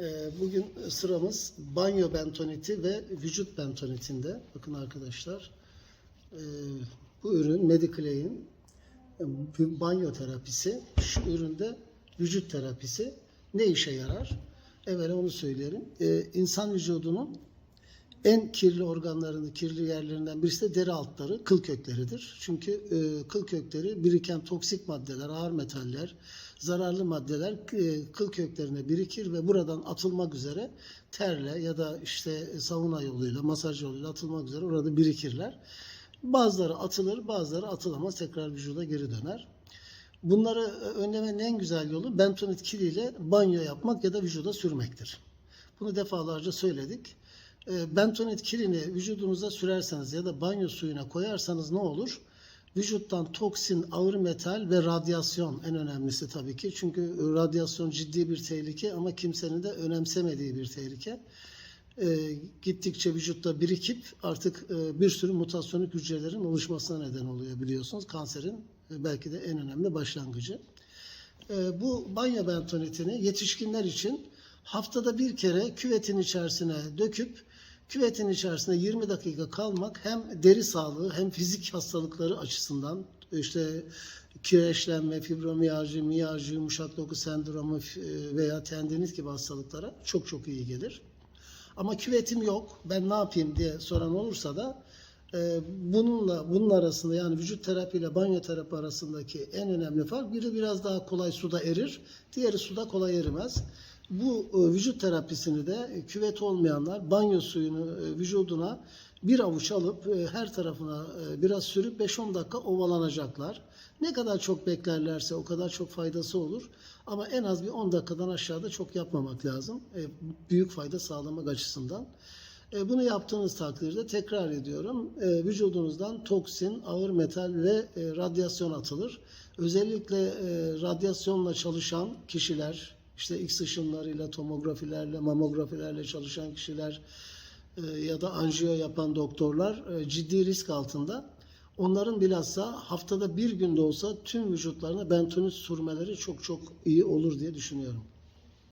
Ee, Bugün sıramız banyo bentoniti ve vücut bentonitinde. Bakın arkadaşlar, ee, bu ürün Mediclaim'in e, banyo terapisi, şu üründe vücut terapisi ne işe yarar? Evvela onu söyleyelim. Ee, İnsan vücudunun en kirli organlarını, kirli yerlerinden birisi de deri altları, kıl kökleridir. Çünkü e, kıl kökleri biriken toksik maddeler, ağır metaller, zararlı maddeler e, kıl köklerine birikir ve buradan atılmak üzere terle ya da işte sauna yoluyla, masaj yoluyla atılmak üzere orada birikirler. Bazıları atılır, bazıları atılamaz, tekrar vücuda geri döner. Bunları e, önlemenin en güzel yolu bentonit kiliyle banyo yapmak ya da vücuda sürmektir. Bunu defalarca söyledik. E, Bentonit kilini vücudunuza sürerseniz ya da banyo suyuna koyarsanız ne olur? Vücuttan toksin, ağır metal ve radyasyon en önemlisi tabii ki. Çünkü radyasyon ciddi bir tehlike ama kimsenin de önemsemediği bir tehlike. E, gittikçe vücutta birikip artık e, bir sürü mutasyonuk hücrelerin oluşmasına neden oluyor biliyorsunuz. Kanserin e, belki de en önemli başlangıcı. E, bu banyo bentonitini yetişkinler için haftada bir kere küvetin içerisine döküp küvetin içerisinde 20 dakika kalmak hem deri sağlığı hem fizik hastalıkları açısından işte kireçlenme, fibromiyalji, miyalji, yumuşak doku sendromu e, veya tendinit gibi hastalıklara çok çok iyi gelir. Ama küvetim yok, ben ne yapayım diye soran olursa da bununla bunun arasında yani vücut terapi ile banyo terapi arasındaki en önemli fark biri biraz daha kolay suda erir, diğeri suda kolay erimez. Bu e, vücut terapisini de küvet olmayanlar banyo suyunu e, vücuduna bir avuç alıp e, her tarafına biraz sürüp 5-10 dakika ovalanacaklar. Ne kadar çok beklerlerse o kadar çok faydası olur. Ama en az bir 10 dakikadan aşağıda çok yapmamak lazım. Büyük fayda sağlamak açısından. E, Bunu yaptığınız takdirde tekrar ediyorum e, vücudunuzdan toksin, ağır metal ve e, radyasyon atılır. Özellikle radyasyonla çalışan kişiler, işte X ışınlarıyla, tomografilerle, mamografilerle çalışan kişiler ya da anjiyo yapan doktorlar ciddi risk altında. Onların bilhassa haftada bir günde olsa tüm vücutlarına bentonit sürmeleri çok çok iyi olur diye düşünüyorum.